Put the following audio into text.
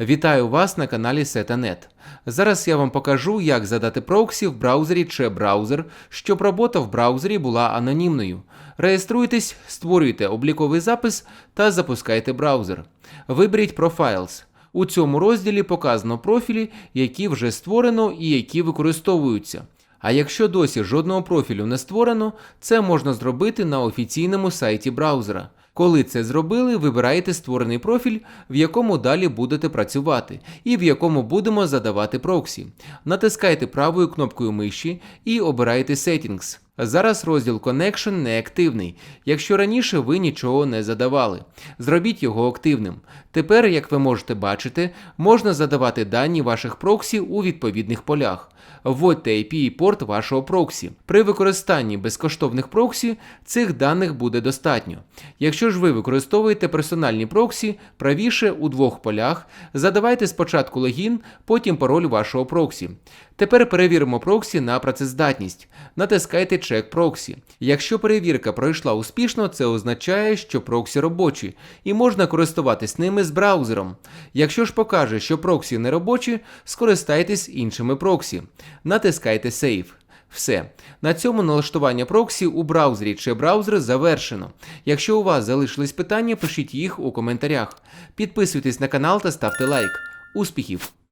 Вітаю вас на каналі Seta.net. Зараз я вам покажу, як задати проксі в браузері чи браузер, щоб робота в браузері була анонімною. Реєструйтесь, створюйте обліковий запис та запускайте браузер. Виберіть Profiles. У цьому розділі показано профілі, які вже створено і які використовуються. А якщо досі жодного профілю не створено, це можна зробити на офіційному сайті браузера. Коли це зробили, вибираєте створений профіль, в якому далі будете працювати, і в якому будемо задавати проксі. Натискайте правою кнопкою миші і обирайте Settings. Зараз розділ Connection не активний, якщо раніше ви нічого не задавали. Зробіть його активним. Тепер, як ви можете бачити, можна задавати дані ваших проксі у відповідних полях. Вводьте IP і порт вашого проксі. При використанні безкоштовних проксі цих даних буде достатньо. Якщо ж ви використовуєте персональні проксі, правіше у двох полях задавайте спочатку логін, потім пароль вашого проксі. Тепер перевіримо проксі на працездатність. Натискайте чек проксі. Якщо перевірка пройшла успішно, це означає, що проксі робочі, і можна користуватись ними з браузером. Якщо ж покаже, що проксі не робочі, скористайтесь іншими проксі. Натискайте Save. Все. На цьому налаштування проксі у браузері чи браузер завершено. Якщо у вас залишились питання, пишіть їх у коментарях. Підписуйтесь на канал та ставте лайк. Успіхів!